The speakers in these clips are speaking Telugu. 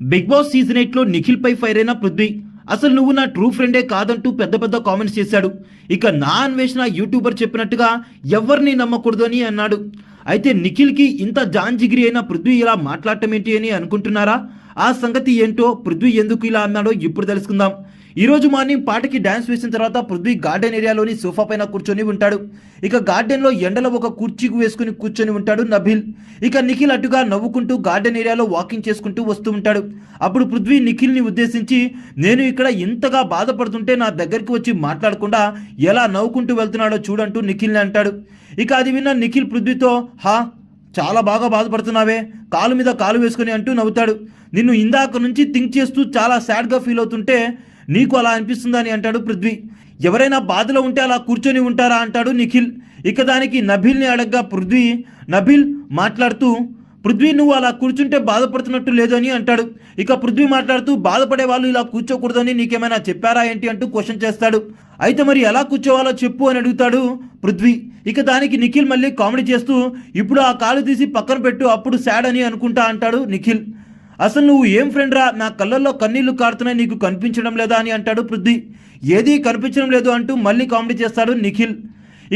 బిగ్ బాస్ సీజన్ ఎయిట్లో నిఖిల్పై నిఖిల్ పై ఫైర్ అయిన పృథ్వీ. అసలు నువ్వు నా ట్రూ ఫ్రెండే కాదంటూ పెద్ద పెద్ద కామెంట్స్ చేశాడు. ఇక నా అన్వేషణ యూట్యూబర్ చెప్పినట్టుగా ఎవరిని నమ్మకూడదు అని అన్నాడు. అయితే నిఖిల్కి ఇంత జాన్ జిగిరి అయిన పృథ్వీ ఇలా మాట్లాడటం ఏంటి అని అనుకుంటున్నారా? ఆ సంగతి ఏంటో పృథ్వీ ఎందుకు ఇలా అన్నాడో ఇప్పుడు తెలుసుకుందాం. ఈ రోజు మార్నింగ్ పాటకి డ్యాన్స్ వేసిన తర్వాత పృథ్వీ గార్డెన్ ఏరియాలోని సోఫా పైన కూర్చొని ఉంటాడు. ఇక గార్డెన్లో ఎండలో ఒక కుర్చీకి వేసుకుని కూర్చొని ఉంటాడు నభిల్ ఇక నిఖిల్ అటుగా నవ్వుకుంటూ గార్డెన్ ఏరియాలో వాకింగ్ చేసుకుంటూ వస్తూ ఉంటాడు. అప్పుడు పృథ్వీ నిఖిల్ని ఉద్దేశించి నేను ఇక్కడ ఇంతగా బాధపడుతుంటే నా దగ్గరికి వచ్చి మాట్లాడకుండా ఎలా నవ్వుకుంటూ వెళ్తున్నాడో చూడంటూ నిఖిల్ని అంటాడు. ఇక అది విన్న నిఖిల్ పృథ్వీతో హా చాలా బాగా బాధపడుతున్నావే. కాలు మీద కాలు వేసుకుని అంటూ నవ్వుతాడు. నిన్ను ఇందాక నుంచి థింక్ చేస్తూ చాలా సాడ్గా ఫీల్ అవుతుంటే నీకు అలా అనిపిస్తుందని అంటాడు పృథ్వీ. ఎవరైనా బాధలో ఉంటే అలా కూర్చొని ఉంటారా అంటాడు నిఖిల్. ఇక దానికి నభిల్ని అడగ్గా పృథ్వీ నభిల్ మాట్లాడుతూ పృథ్వీ నువ్వు అలా కూర్చుంటే బాధపడుతున్నట్టు లేదు అని అంటాడు. ఇక పృథ్వీ మాట్లాడుతూ బాధపడే వాళ్ళు ఇలా కూర్చోకూడదని నీకేమైనా చెప్పారా ఏంటి? అంటూ క్వశ్చన్ చేస్తాడు. అయితే మరి ఎలా కూర్చోవాలో చెప్పు అని అడుగుతాడు పృథ్వీ. ఇక దానికి నిఖిల్ మళ్ళీ కామెడీ చేస్తూ ఇప్పుడు ఆ కాలు తీసి పక్కన పెట్టు అప్పుడు శాడ్ అని అనుకుంటా అంటాడు నిఖిల్. అసలు నువ్వు ఏం ఫ్రెండ్ రా? నా కళ్ళల్లో కన్నీళ్ళు కారుతున్నాయి నీకు కనిపించడం లేదా అని అంటాడు పృథ్వీ. ఏదీ కనిపించడం లేదు అంటూ మళ్ళీ కామెడీ చేస్తాడు నిఖిల్.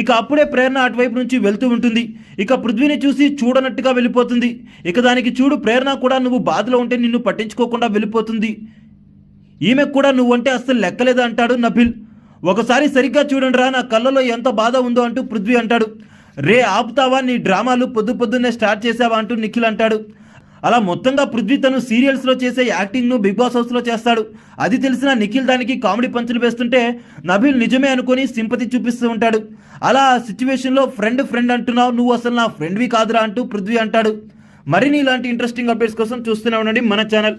ఇక అప్పుడే ప్రేరణ అటువైపు నుంచి వెళ్తూ ఉంటుంది. ఇక పృథ్వీని చూసి చూడనట్టుగా వెళ్ళిపోతుంది. ఇక దానికి చూడు ప్రేరణ కూడా నువ్వు బాధలో ఉంటే నిన్ను పట్టించుకోకుండా వెళ్ళిపోతుంది. ఈమె కూడా నువ్వంటే అస్సలు లెక్కలేదు అంటాడు నభిల్ ఒకసారి సరిగ్గా చూడండిరా నా కళ్ళలో ఎంత బాధ ఉందో అంటూ పృథ్వీ అంటాడు. రే ఆపుతావా? నీ డ్రామాలు పొద్దు పొద్దున్నే స్టార్ట్ చేసావా అంటూ నిఖిల్ అంటాడు. అలా మొత్తంగా పృథ్వీ తను సీరియల్స్లో చేసే యాక్టింగ్ను బిగ్ బాస్ హౌస్లో చేస్తాడు. అది తెలిసిన నిఖిల్ దానికి కామెడీ పంచులు వేస్తుంటే నబిల్ నిజమే అనుకొని సింపతి చూపిస్తూ ఉంటాడు. అలా ఆ సిచ్యువేషన్లో ఫ్రెండ్ ఫ్రెండ్ అంటున్నావు నువ్వు అసలు నా ఫ్రెండ్వి కాదురా అంటూ పృథ్వీ అంటాడు. మరిన్ని ఇలాంటి ఇంట్రెస్టింగ్ అప్డేట్స్ కోసం చూస్తూనే ఉండండి మన ఛానల్.